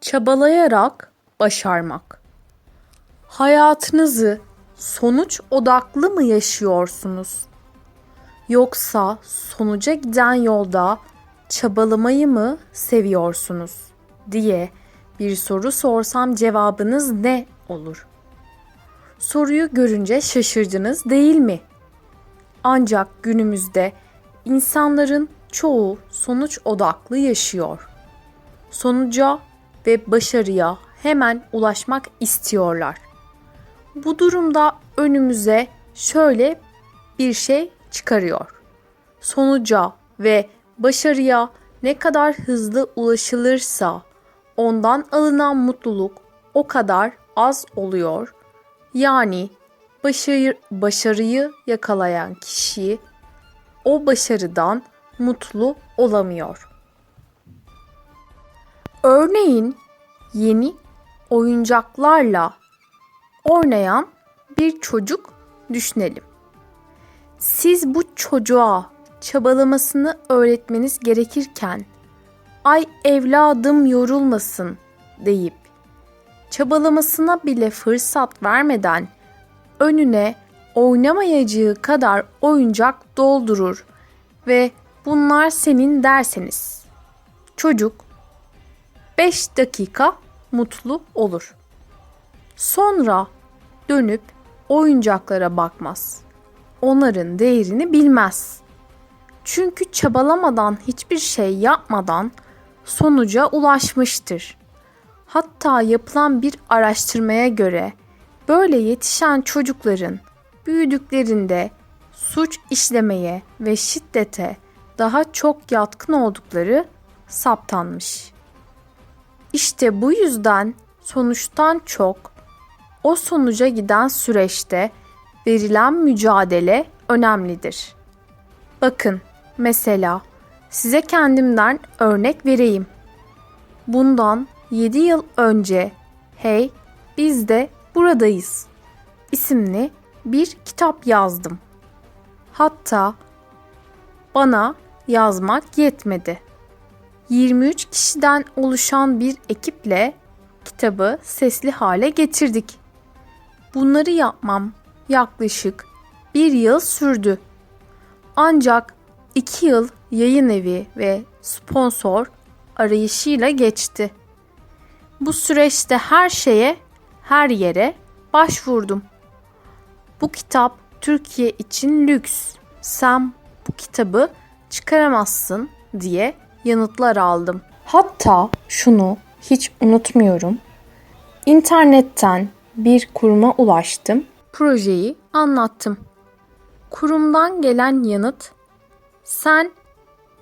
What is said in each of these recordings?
Çabalayarak başarmak. Hayatınızı sonuç odaklı mı yaşıyorsunuz? Yoksa sonuca giden yolda çabalamayı mı seviyorsunuz diye bir soru sorsam cevabınız ne olur? Soruyu görünce şaşırdınız değil mi? Ancak günümüzde insanların çoğu sonuç odaklı yaşıyor. Sonuca ve başarıya hemen ulaşmak istiyorlar. Bu durumda önümüze şöyle bir şey çıkarıyor. Sonuca ve başarıya ne kadar hızlı ulaşılırsa ondan alınan mutluluk o kadar az oluyor. Yani başarı, başarıyı yakalayan kişi o başarıdan mutlu olamıyor. Örneğin yeni oyuncaklarla oynayan bir çocuk düşünelim. Siz bu çocuğa çabalamasını öğretmeniz gerekirken ay evladım yorulmasın deyip çabalamasına bile fırsat vermeden önüne oynamayacağı kadar oyuncak doldurur ve bunlar senin derseniz çocuk 5 dakika mutlu olur. Sonra dönüp oyuncaklara bakmaz. Onların değerini bilmez. Çünkü çabalamadan hiçbir şey yapmadan sonuca ulaşmıştır. Hatta yapılan bir araştırmaya göre böyle yetişen çocukların büyüdüklerinde suç işlemeye ve şiddete daha çok yatkın oldukları saptanmış. İşte bu yüzden sonuçtan çok o sonuca giden süreçte verilen mücadele önemlidir. Bakın mesela size kendimden örnek vereyim. Bundan 7 yıl önce Hey biz de buradayız isimli bir kitap yazdım. Hatta bana yazmak yetmedi. 23 kişiden oluşan bir ekiple kitabı sesli hale getirdik. Bunları yapmam yaklaşık bir yıl sürdü. Ancak iki yıl yayın evi ve sponsor arayışıyla geçti. Bu süreçte her şeye, her yere başvurdum. Bu kitap Türkiye için lüks. Sen bu kitabı çıkaramazsın diye yanıtlar aldım. Hatta şunu hiç unutmuyorum. İnternetten bir kuruma ulaştım. Projeyi anlattım. Kurumdan gelen yanıt sen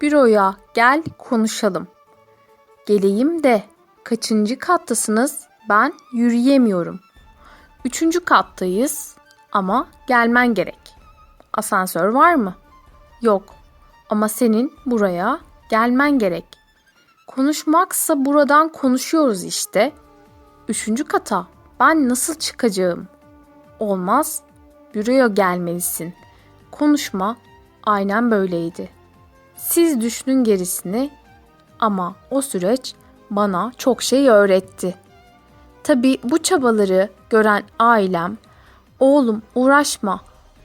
büroya gel konuşalım. Geleyim de kaçıncı kattasınız? Ben yürüyemiyorum. Üçüncü kattayız ama gelmen gerek. Asansör var mı? Yok ama senin buraya gelmen gerek. Konuşmaksa buradan konuşuyoruz işte. Üçüncü kata ben nasıl çıkacağım? Olmaz, büroya gelmelisin. Konuşma aynen böyleydi. Siz düşünün gerisini ama o süreç bana çok şey öğretti. Tabi bu çabaları gören ailem, oğlum uğraşma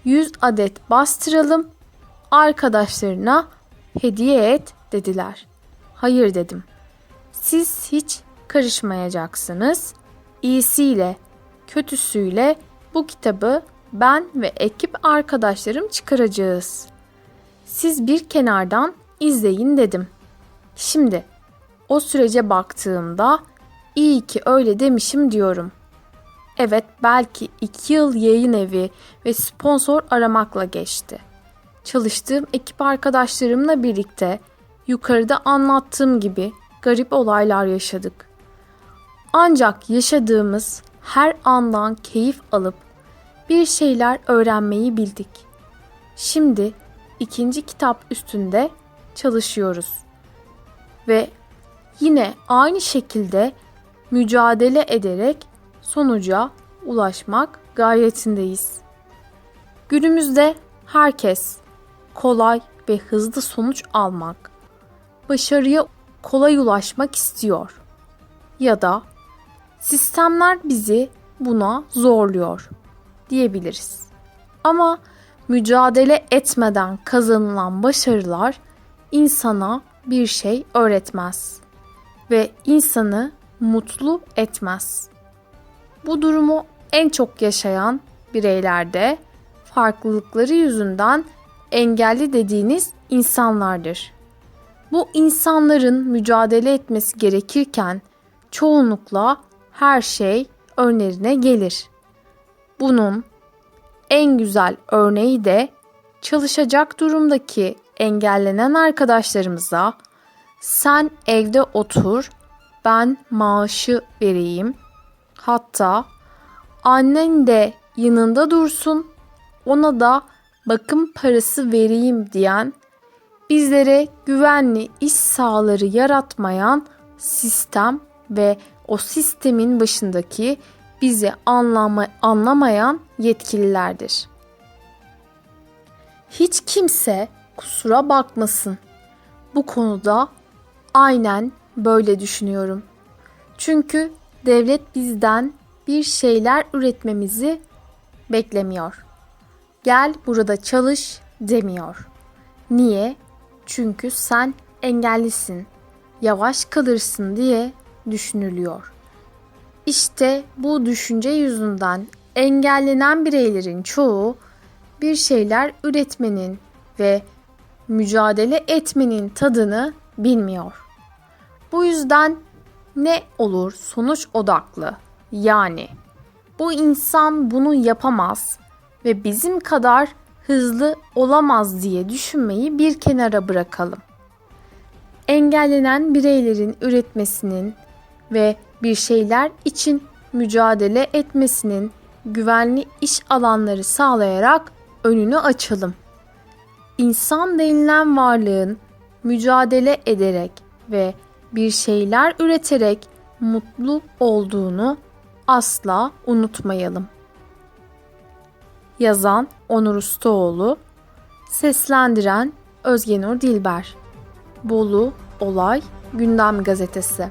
100 adet bastıralım arkadaşlarına hediye et dediler. Hayır dedim. Siz hiç karışmayacaksınız. İyisiyle, kötüsüyle bu kitabı ben ve ekip arkadaşlarım çıkaracağız. Siz bir kenardan izleyin dedim. Şimdi o sürece baktığımda iyi ki öyle demişim diyorum. Evet belki iki yıl yayın evi ve sponsor aramakla geçti. Çalıştığım ekip arkadaşlarımla birlikte yukarıda anlattığım gibi garip olaylar yaşadık. Ancak yaşadığımız her andan keyif alıp bir şeyler öğrenmeyi bildik. Şimdi ikinci kitap üstünde çalışıyoruz. Ve yine aynı şekilde mücadele ederek sonuca ulaşmak gayretindeyiz. Günümüzde herkes kolay ve hızlı sonuç almak, başarıya kolay ulaşmak istiyor. ya da sistemler bizi buna zorluyor diyebiliriz. Ama mücadele etmeden kazanılan başarılar insana bir şey öğretmez ve insanı mutlu etmez. Bu durumu en çok yaşayan bireylerde farklılıkları yüzünden engelli dediğiniz insanlardır. Bu insanların mücadele etmesi gerekirken çoğunlukla her şey önlerine gelir. Bunun en güzel örneği de çalışacak durumdaki engellenen arkadaşlarımıza sen evde otur, ben maaşı vereyim. Hatta annen de yanında dursun, ona da bakım parası vereyim diyen, bizlere güvenli iş sahaları yaratmayan sistem ve o sistemin başındaki bizi anlama, anlamayan yetkililerdir. Hiç kimse kusura bakmasın. Bu konuda aynen böyle düşünüyorum. Çünkü devlet bizden bir şeyler üretmemizi beklemiyor. Gel burada çalış demiyor. Niye? Çünkü sen engellisin. Yavaş kalırsın diye düşünülüyor. İşte bu düşünce yüzünden engellenen bireylerin çoğu bir şeyler üretmenin ve mücadele etmenin tadını bilmiyor. Bu yüzden ne olur sonuç odaklı. Yani bu insan bunu yapamaz ve bizim kadar hızlı olamaz diye düşünmeyi bir kenara bırakalım. Engellenen bireylerin üretmesinin ve bir şeyler için mücadele etmesinin güvenli iş alanları sağlayarak önünü açalım. İnsan denilen varlığın mücadele ederek ve bir şeyler üreterek mutlu olduğunu asla unutmayalım. Yazan Onur Ustaoğlu, seslendiren Özgenur Dilber. Bolu Olay Gündem Gazetesi